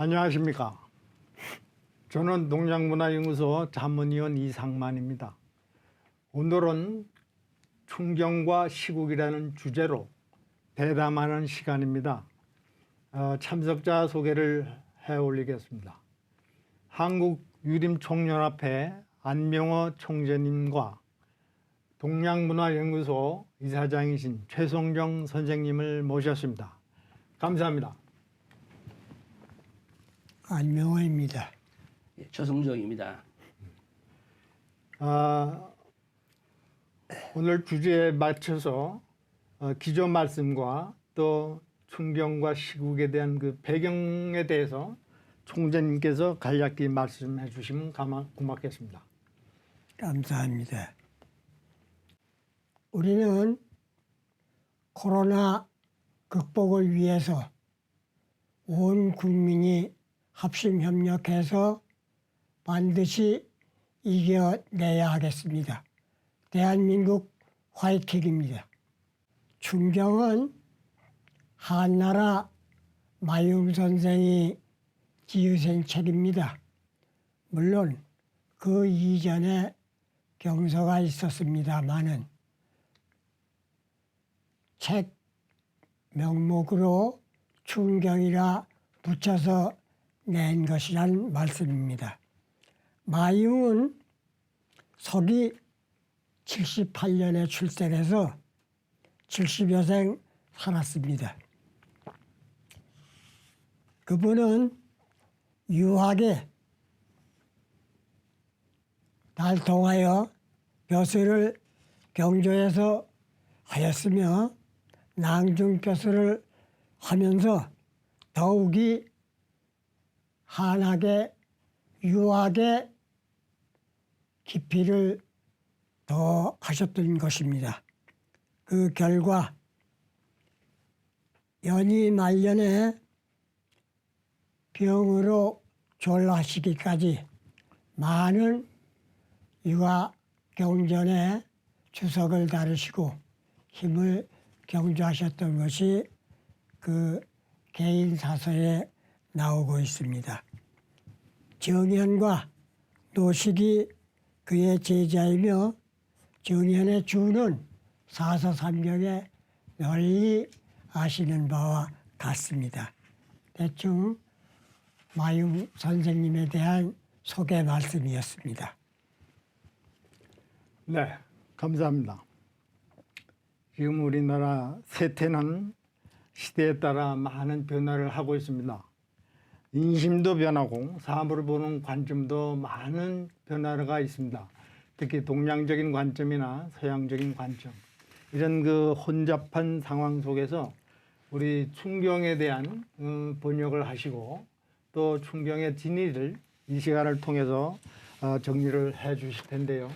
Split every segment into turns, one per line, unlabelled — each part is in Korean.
안녕하십니까. 저는 농장문화연구소 자문위원 이상만입니다. 오늘은 충경과 시국이라는 주제로 대담하는 시간입니다. 어, 참석자 소개를 해 올리겠습니다. 한국 유림총연합회 안명호 총재님과 동양문화연구소 이사장이신 최성정 선생님을 모셨습니다. 감사합니다.
안명호입니다.
예, 조성정입니다.
아, 오늘 주제에 맞춰서 어, 기존 말씀과 또 충경과 시국에 대한 그 배경에 대해서 총재님께서 간략히 말씀해 주시면 가마, 고맙겠습니다.
감사합니다. 우리는 코로나 극복을 위해서 온 국민이 합심 협력해서 반드시 이겨내야 하겠습니다. 대한민국 화이팅입니다. 충경은 한나라 마용 선생이 지으신 책입니다. 물론 그 이전에 경서가 있었습니다마는 책 명목으로 충경이라 붙여서 낸 것이란 말씀입니다. 마융은 서기 78년에 출생해서 70여 생 살았습니다. 그분은 유학에 달통하여 벼슬을 경조에서 하였으며 낭중 벼슬을 하면서 더욱이 한학의 유학의 깊이를 더 하셨던 것입니다. 그 결과 연희 말년에 병으로 졸라시기까지 많은 유아 경전에 주석을 다루시고 힘을 경주하셨던 것이 그 개인 사서에 나오고 있습니다. 정현과 노식이 그의 제자이며 정현의 주는 사서삼경에 널리 아시는 바와 같습니다. 대충 마용 선생님에 대한 소개 말씀이었습니다.
네, 감사합니다. 지금 우리나라 세태는 시대에 따라 많은 변화를 하고 있습니다. 인심도 변하고 사물을 보는 관점도 많은 변화가 있습니다. 특히 동양적인 관점이나 서양적인 관점 이런 그 혼잡한 상황 속에서 우리 충경에 대한 어, 번역을 하시고 또 충경의 진위를 이 시간을 통해서 어, 정리를 해 주실 텐데요.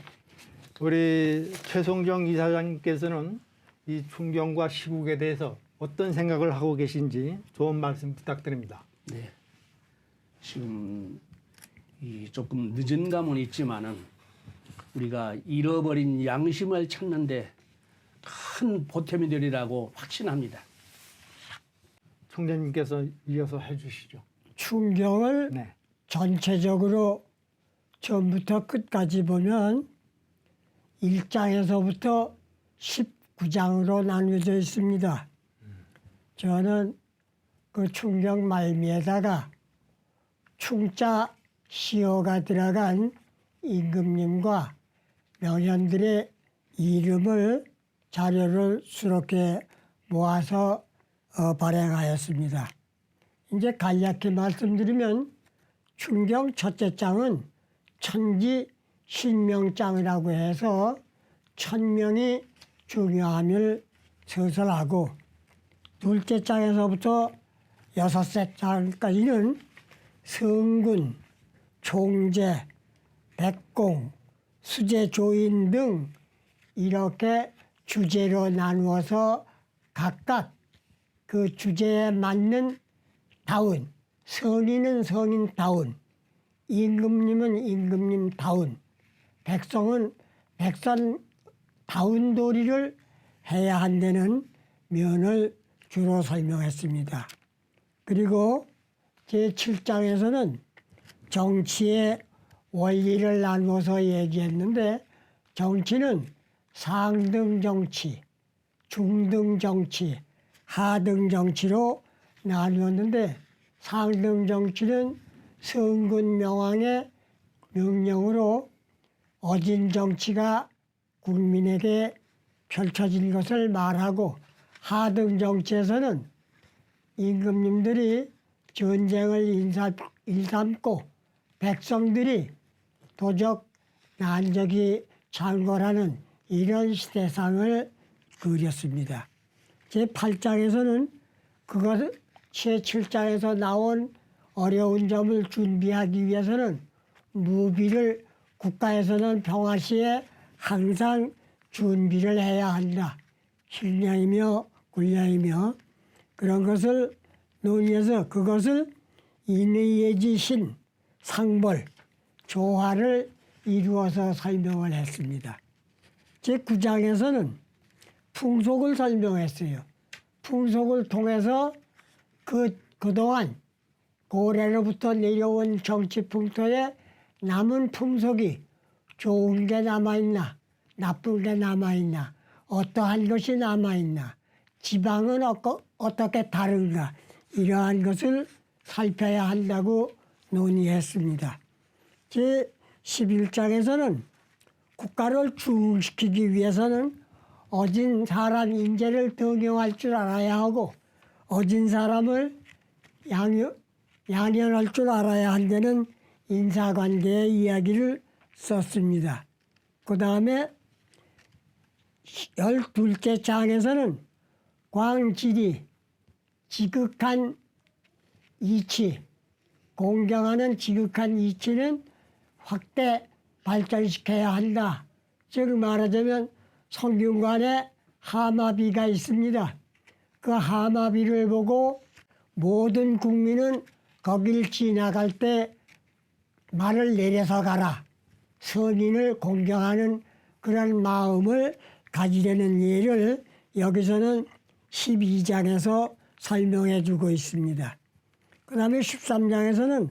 우리 최성정 이사장님께서는 이 충경과 시국에 대해서 어떤 생각을 하고 계신지 좋은 말씀 부탁드립니다.
네. 지금 이 조금 늦은 감은 있지만은 우리가 잃어버린 양심을 찾는데 큰 보탬이 되리라고 확신합니다.
총재님께서 이어서 해주시죠.
충경을
네,
전체적으로 처음부터 끝까지 보면 1장에서부터 19장으로 나뉘어져 있습니다. 저는 그 충경 말미에다가 충자 시어가 들어간 임금님과 명현들의 이름을 자료를 수록해 모아서 어, 발행하였습니다. 이제 간략히 말씀드리면 충경 첫째 장은 천지 신명장이라고 해서 천명이 중요함을 서설하고 둘째 장에서부터 여섯째 장까지는 성군, 총재, 백공, 수재 조인 등 이렇게 주제로 나누어서 각각 그 주제에 맞는 다운, 선인은 선인 다운, 임금님은 임금님 다운, 백성은 백성 다운 도리를 해야 한다는 면을 주로 설명했습니다. 그리고 제7장에서는 정치의 원리를 나누어서 얘기했는데 정치는 상등 정치, 중등 정치, 하등 정치로 나누었는데 상등 정치는 성군 명왕의 명령으로 어진 정치가 국민에게 펼쳐진 것을 말하고 하등 정치에서는 임금님들이 전쟁을 인사, 일삼고 백성들이 도적 난적이 창궐하는 이런 시대상을 그렸습니다. 제8장에서는 그것 제7장에서 나온 어려운 점을 준비하기 위해서는 무비를 국가에서는 평화 시에 항상 준비를 해야 한다. 식량이며 군량이며 그런 것을 논의해서 그것을 인의예지신 상벌 조화를 이루어서 설명을 했습니다. 제 9장에서는 풍속을 설명했어요. 풍속을 통해서 그, 그동안 고래로부터 내려온 정치 풍토에 남은 풍속이 좋은 게 남아있나, 나쁜 게 남아있나, 어떠한 것이 남아있나, 지방은 어거, 어떻게 다른가, 이러한 것을 살펴야 한다고 논의했습니다. 제 11장에서는 국가를 중흥시키기 위해서는 어진 사람 인재를 등용할 줄 알아야 하고 어진 사람을 양육, 양연할 줄 알아야 한다는 인사관계의 이야기를 썼습니다. 그 다음에 열둘째 장에서는 광질이 지극한 이치, 공경하는 지극한 이치는 확대 발전시켜야 한다. 즉 말하자면 성균관에 하마비가 있습니다. 그 하마비를 보고 모든 국민은 거길 지나갈 때 말을 내려서 가라. 성인을 공경하는 그런 마음을 가지려는 예를 여기서는 12장에서 설명해 주고 있습니다. 그 다음에 13장에서는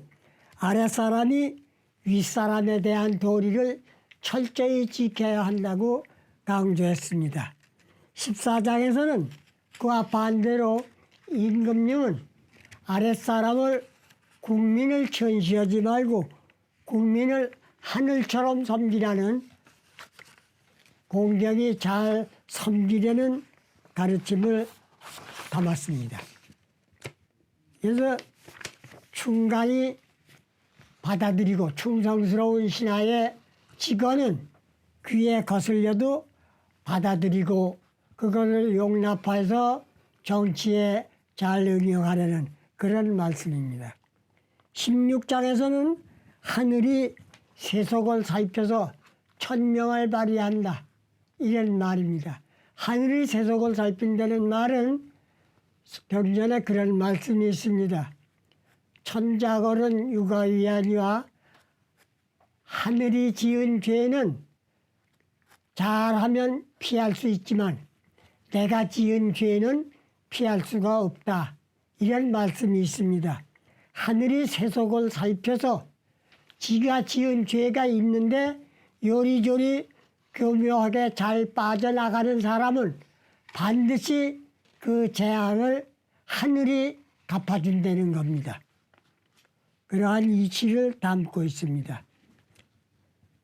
아랫사람이 윗사람에 대한 도리를 철저히 지켜야 한다고 강조했습니다. 14장에서는 그와 반대로 임금님은 아랫사람을 국민을 천시하지 말고 국민을 하늘처럼 섬기라는 공경이 잘 섬기려는 가르침을 담았습니다. 그래서 충간이 받아들이고 충성스러운 신하의 직언은 귀에 거슬려도 받아들이고 그것을 용납해서 정치에 잘 응용하려는 그런 말씀입니다. 16장에서는 하늘이 세속을 살펴서 천명을 발휘한다. 이런 말입니다. 하늘이 세속을 살핀다는 말은 경전에 그런 말씀이 있습니다. 천자걸은 육아위하니와 하늘이 지은 죄는 잘하면 피할 수 있지만 내가 지은 죄는 피할 수가 없다. 이런 말씀이 있습니다. 하늘이 세속을 살펴서 지가 지은 죄가 있는데 요리조리 교묘하게 잘 빠져나가는 사람은 반드시 그 재앙을 하늘이 갚아준다는 겁니다. 그러한 이치를 담고 있습니다.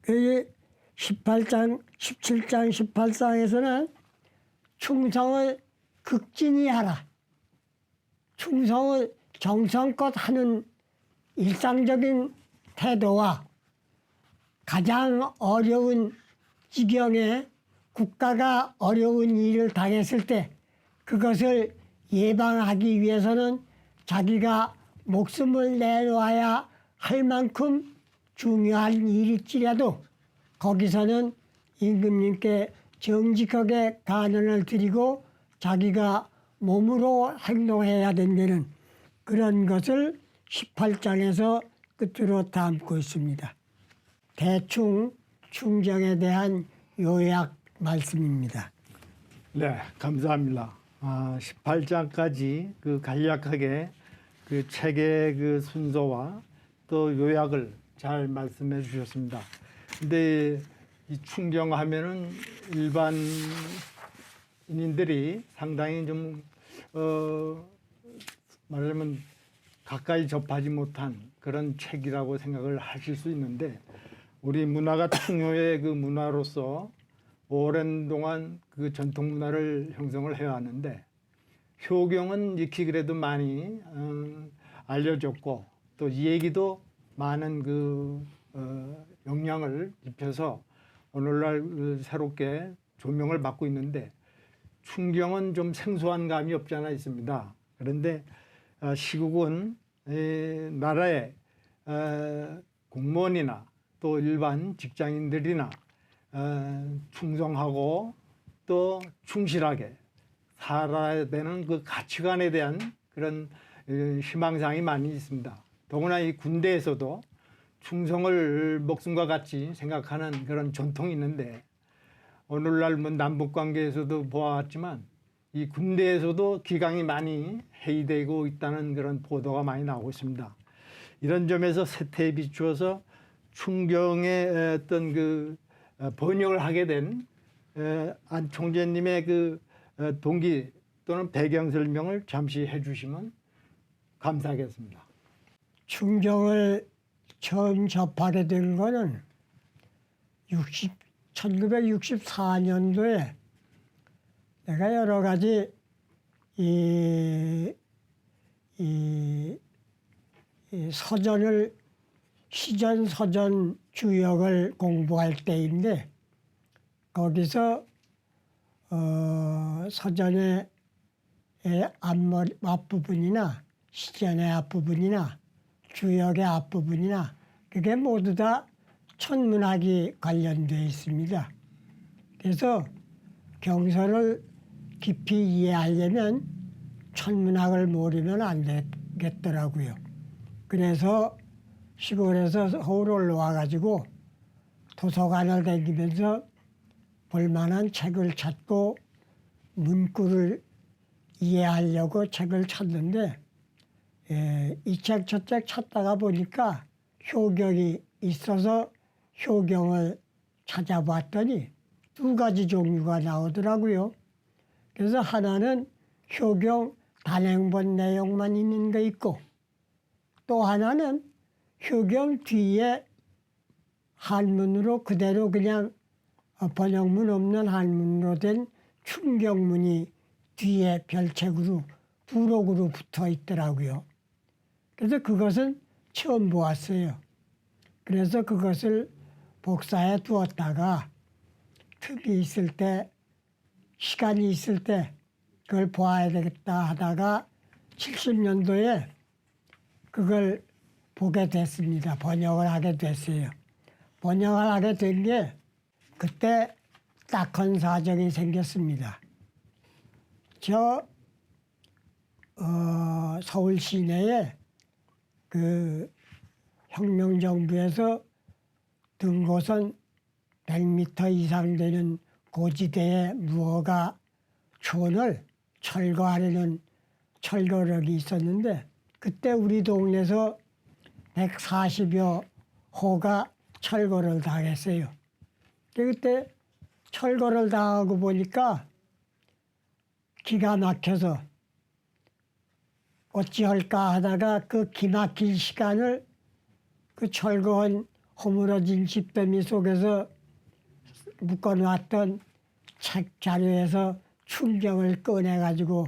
그 18장, 17장, 18장에서는 충성을 극진히 하라. 충성을 정성껏 하는 일상적인 태도와 가장 어려운 지경에 국가가 어려운 일을 당했을 때 그것을 예방하기 위해서는 자기가 목숨을 내놓아야 할 만큼 중요한 일일지라도 거기서는 임금님께 정직하게 간언을 드리고 자기가 몸으로 행동해야 된다는 그런 것을 18장에서 끝으로 담고 있습니다. 대충 충정에 대한 요약 말씀입니다.
네, 감사합니다. 아, 18장까지 그 간략하게 그 책의 그 순서와 또 요약을 잘 말씀해 주셨습니다. 근데 이 충정하면은 일반인들이 상당히 좀 어, 말하자면 가까이 접하지 못한 그런 책이라고 생각을 하실 수 있는데 우리 문화가 충효의 그 문화로서 오랜 동안 그 전통 문화를 형성을 해왔는데 효경은 익히 그래도 많이 음, 알려졌고 또 이 얘기도 많은 그 어, 영향을 입혀서 오늘날 그 새롭게 조명을 받고 있는데 충경은 좀 생소한 감이 없지 않아 있습니다. 그런데 어, 시국은 에, 나라의 어, 공무원이나 또 일반 직장인들이나 어, 충성하고 또 충실하게 살아야 되는 그 가치관에 대한 그런 어, 희망사항이 많이 있습니다. 더구나 이 군대에서도 충성을 목숨과 같이 생각하는 그런 전통이 있는데 오늘날 뭐 남북 관계에서도 보아왔지만 이 군대에서도 기강이 많이 해이되고 있다는 그런 보도가 많이 나오고 있습니다. 이런 점에서 세태에 비추어서 충경의 어떤 그 어, 번역을 하게 된 어, 안 총재님의 그 어, 동기 또는 배경 설명을 잠시 해주시면 감사하겠습니다.
충정을 처음 접하게 된 거는 60, 1964년도에 내가 여러 가지 이, 이, 이 서전을 시전 서전 주역을 공부할 때인데 거기서 어, 서전의 의 앞머리 앞부분이나 시전의 앞부분이나 주역의 앞부분이나 그게 모두 다 천문학이 관련되어 있습니다. 그래서 경서를 깊이 이해하려면 천문학을 모르면 안 되겠더라고요. 그래서 시골에서 서울 올라와 가지고 도서관을 다니면서 볼만한 책을 찾고 문구를 이해하려고 책을 찾는데 예, 이책 저 책 찾다가 보니까 효경이 있어서 효경을 찾아봤더니 두 가지 종류가 나오더라고요. 그래서 하나는 효경 단행본 내용만 있는 거 있고 또 하나는 효경 뒤에 한문으로 그대로 그냥 어, 번역문 없는 한문으로 된 충경문이 뒤에 별책으로 부록으로 붙어 있더라고요. 그래서 그것은 처음 보았어요. 그래서 그것을 복사해 두었다가 틈이 있을 때, 시간이 있을 때 그걸 보아야 되겠다 하다가 70년도에 그걸 보게 됐습니다. 번역을 하게 됐어요. 번역을 하게 된 게 그때 딱한 사정이 생겼습니다. 저 어, 서울 시내에 그 혁명정부에서 등고선 100m 이상 되는 고지대에 무허가 촌을 철거하려는 철거력이 있었는데 그때 우리 동네에서 140여 호가 철거를 당했어요. 그때 철거를 당하고 보니까 기가 막혀서 어찌할까 하다가 그 기막힌 시간을 그 철거한 허물어진 집더미 속에서 묶어놨던 책 자료에서 충경을 꺼내가지고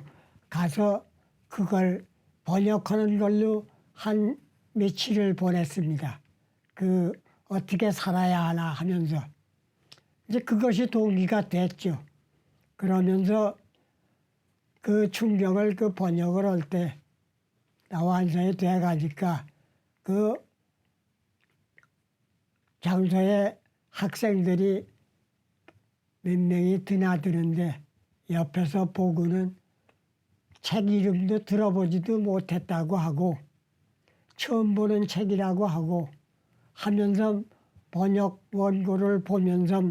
가서 그걸 번역하는 걸로 한 며칠을 보냈습니다. 그 어떻게 살아야 하나 하면서 이제 그것이 동기가 됐죠. 그러면서 그 충경을 그 번역을 할때 완성이 돼 가니까 그 장소에 학생들이 몇 명이 드나드는데 옆에서 보고는 책 이름도 들어보지도 못했다고 하고 처음 보는 책이라고 하고 하면서 번역 원고를 보면서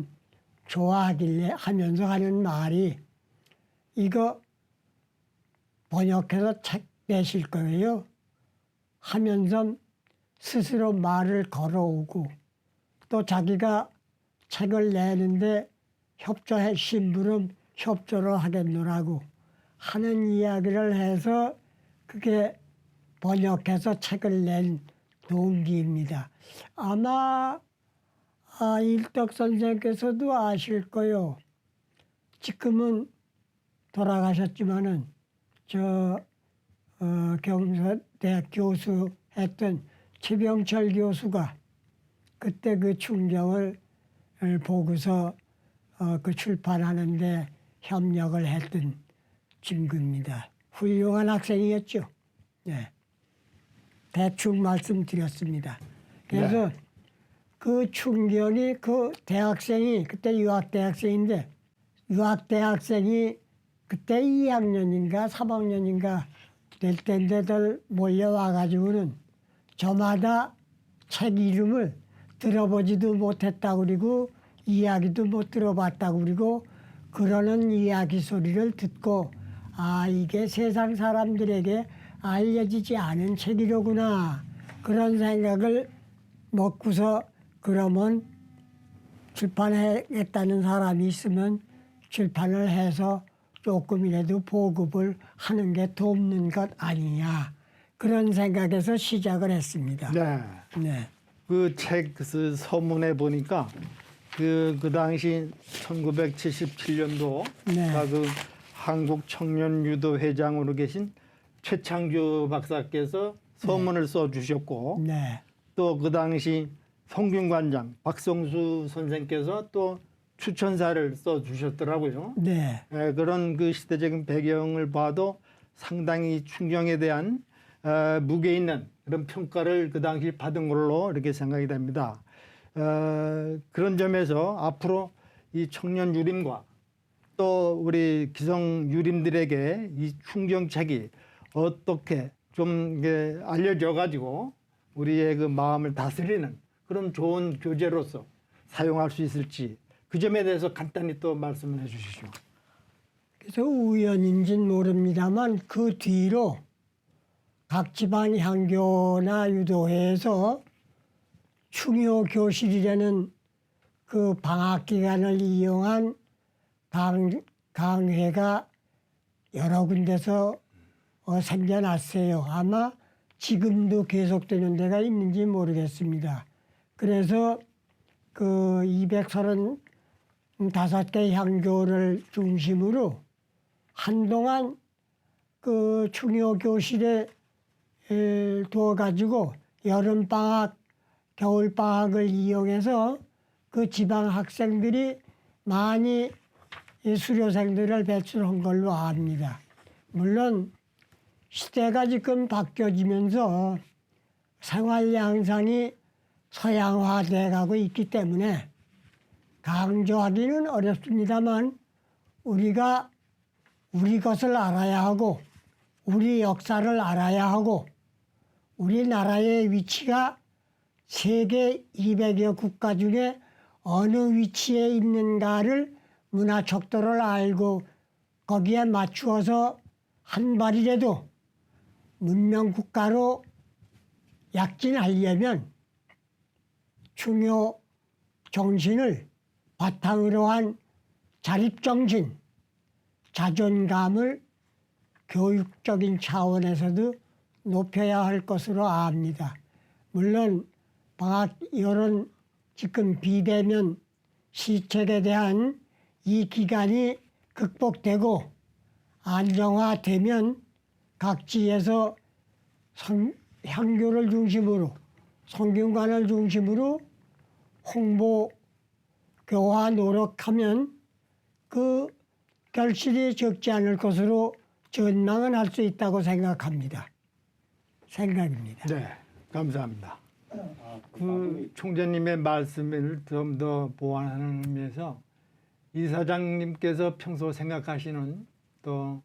좋아하길래 하면서 하는 말이 이거 번역해서 책 내실 거예요. 하면서 스스로 말을 걸어오고 또 자기가 책을 내는데 협조해 심부름 협조를 하겠노라고 하는 이야기를 해서 그게 번역해서 책을 낸 동기입니다. 아마 아, 일덕 선생께서도 아실 거요. 지금은 돌아가셨지만은 저 어, 경서대학 교수 했던 최병철 교수가 그때 그 충격을 보고서 어, 그 출판하는데 협력을 했던 친구입니다. 훌륭한 학생이었죠. 네. 대충 말씀드렸습니다. 그래서 그 충격이 그 대학생이 그때 유학 대학생인데 유학 대학생이 그때 2학년인가 3학년인가 될 때인데들 몰려와 가지고는 저마다 책 이름을 들어보지도 못했다고 그리고 이야기도 못 들어봤다고 그리고 그러는 이야기 소리를 듣고 아 이게 세상 사람들에게 알려지지 않은 책이로구나 그런 생각을 먹고서 그러면 출판하겠다는 사람이 있으면 출판을 해서 조금이라도 보급을 하는 게 돕는 것 아니냐 그런 생각에서 시작을 했습니다.
네.
네.
그책 그 서문에 보니까 그, 그 당시 1977년도
네.
그 한국 청년 유도 회장으로 계신 최창주 박사께서 서문을 써 주셨고
네.
또 그 당시 성균관장 박성수 선생께서 또 추천사를 써 주셨더라고요.
네.
에, 그런 그 시대적인 배경을 봐도 상당히 충경에 대한 어, 무게 있는 그런 평가를 그 당시 받은 걸로 이렇게 생각이 됩니다. 어, 그런 점에서 앞으로 이 청년 유림과 또 우리 기성 유림들에게 이 충경책이 어떻게 좀 알려져 가지고 우리의 그 마음을 다스리는 그런 좋은 교재로서 사용할 수 있을지 그 점에 대해서 간단히 또 말씀을 해주시죠.
그래서 우연인지는 모릅니다만 그 뒤로 각 지방 향교나 유도회에서 충효 교실이라는 그 방학 기간을 이용한 강, 강회가 여러 군데서 어, 생겨났어요. 아마 지금도 계속되는 데가 있는지 모르겠습니다. 그래서 그 235개 향교를 중심으로 한동안 그 충효 교실에 에, 두어 가지고 여름 방학, 겨울 방학을 이용해서 그 지방 학생들이 많이 이 수료생들을 배출한 걸로 압니다. 물론 시대가 지금 바뀌어지면서 생활 양상이 서양화돼 가고 있기 때문에 강조하기는 어렵습니다만 우리가 우리 것을 알아야 하고 우리 역사를 알아야 하고 우리나라의 위치가 세계 200여 국가 중에 어느 위치에 있는가를 문화 척도를 알고 거기에 맞추어서 한 발이라도 문명 국가로 약진하려면 중요 정신을 바탕으로 한 자립정신, 자존감을 교육적인 차원에서도 높여야 할 것으로 압니다. 물론 방학 이런 지금 비대면 시책에 대한 이 기간이 극복되고 안정화되면 각지에서 성, 향교를 중심으로 성균관을 중심으로 홍보 교화 노력하면 그 결실이 적지 않을 것으로 전망은 할 수 있다고 생각합니다. 생각입니다.
네, 감사합니다. 그 총재님의 말씀을 좀 더 보완하는 의미에서 이 사장님께서 평소 생각하시는 또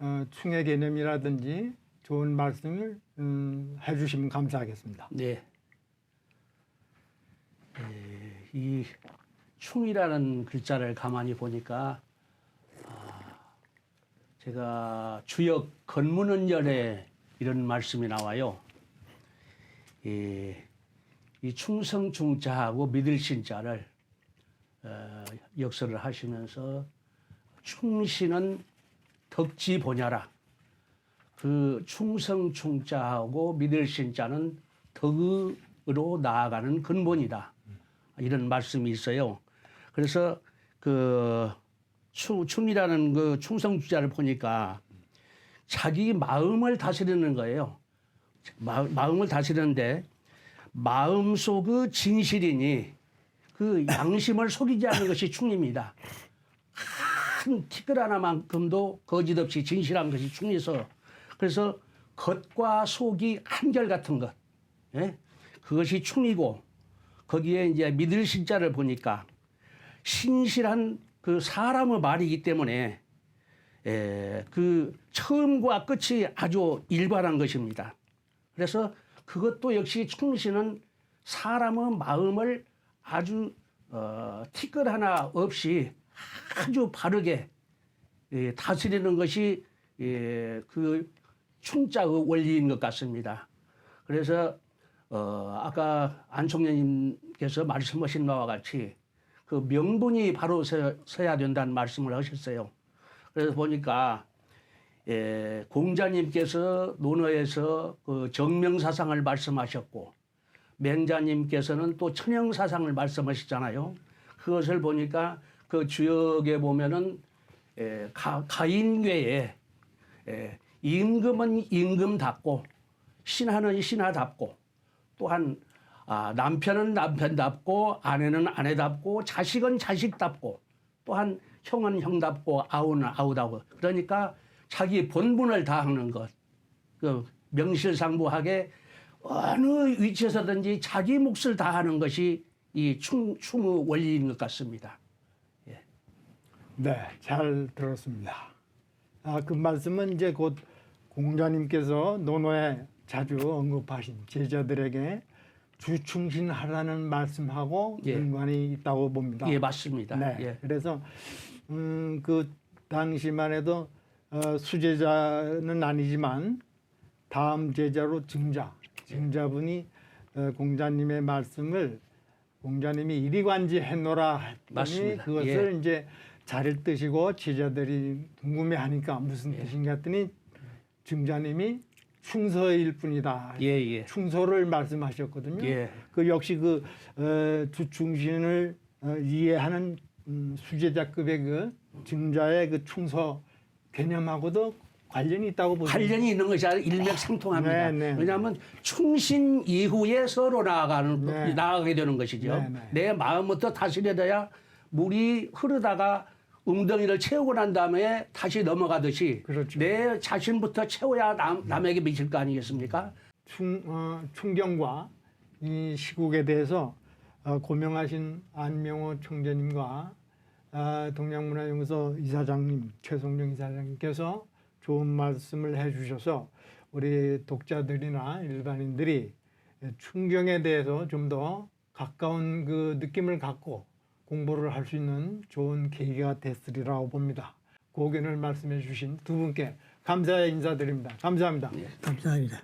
어, 충의 개념이라든지 좋은 말씀을 음, 해주시면 감사하겠습니다.
네. 예, 이 충이라는 글자를 가만히 보니까 아, 제가 주역 건문은열에 이런 말씀이 나와요. 이, 이 충성 중자하고 믿을 신자를 어, 역설을 하시면서 충신은 덕지 보냐라. 그 충성 충자하고 믿을 신자는 덕으로 나아가는 근본이다. 이런 말씀이 있어요. 그래서 그 충, 충이라는 그 충성 주자를 보니까 자기 마음을 다스리는 거예요. 마, 마음을 다스리는데 마음 속의 진실이니 그 양심을 속이지 않는 것이 충입니다. 큰 티끌 하나만큼도 거짓 없이 진실한 것이 충이서 그래서 겉과 속이 한결 같은 것, 예? 그것이 충이고 거기에 이제 믿을 신자를 보니까 신실한 그 사람의 말이기 때문에 에, 그 처음과 끝이 아주 일관한 것입니다. 그래서 그것도 역시 충신은 사람의 마음을 아주 어, 티끌 하나 없이 아주 바르게 예, 다스리는 것이 예, 그 충자의 원리인 것 같습니다. 그래서 어, 아까 안 총장님께서 말씀하신 바와 같이 그 명분이 바로 서, 서야 된다는 말씀을 하셨어요. 그래서 보니까 예, 공자님께서 논어에서 그 정명사상을 말씀하셨고 맹자님께서는 또 천형사상을 말씀하시잖아요. 그것을 보니까 그 주역에 보면은 예, 가, 가인괴에 예, 임금은 임금답고 신하는 신하답고 또한 아, 남편은 남편답고 아내는 아내답고 자식은 자식답고 또한 형은 형답고 아우는 아우다고 그러니까 자기 본분을 다하는 것, 그 명실상부하게 어느 위치에서든지 자기 몫을 다하는 것이 이 충, 충의 원리인 것 같습니다.
네, 잘 들었습니다. 아, 그 말씀은 이제 곧 공자님께서 논어에 자주 언급하신 제자들에게 주충신하라는 말씀하고
예.
연관이 있다고 봅니다.
예, 맞습니다.
네.
예.
그래서 음, 그 당시만 해도 어, 수제자는 아니지만 다음 제자로 증자, 증자분이 어, 공자님의 말씀을 공자님이 이리관지 해노라 했더니
맞습니다.
그것을
예.
이제 잘 뜻이고 제자들이 궁금해하니까 무슨
예.
뜻인가 했더니 증자님이 충서일 뿐이다.
예, 예.
충소를 말씀하셨거든요.
예.
그 역시 그 어, 주충신을 어, 이해하는 음, 수제자급의 그 증자의 그 충서 개념하고도 관련이 있다고 보죠.
관련이 있는 것이 아니라 일맥상통합니다.
네, 네.
왜냐하면 충신 이후에 서로 나아가는
네.
나아가게 되는 것이죠.
네, 네.
내 마음부터 다스려야 물이 흐르다가 웅덩이를 채우고 난 다음에 다시 넘어가듯이
그렇죠.
내 자신부터 채워야 남, 남에게 미칠 거 아니겠습니까?
충, 어, 충경과 이 시국에 대해서 어, 고명하신 안명호 총재님과 아, 동양문화연구소 이사장님 최성룡 이사장님께서 좋은 말씀을 해주셔서 우리 독자들이나 일반인들이 충경에 대해서 좀 더 가까운 그 느낌을 갖고 공부를 할 수 있는 좋은 계기가 됐으리라고 봅니다. 고견을 말씀해 주신 두 분께 감사의 인사드립니다. 감사합니다.
감사합니다.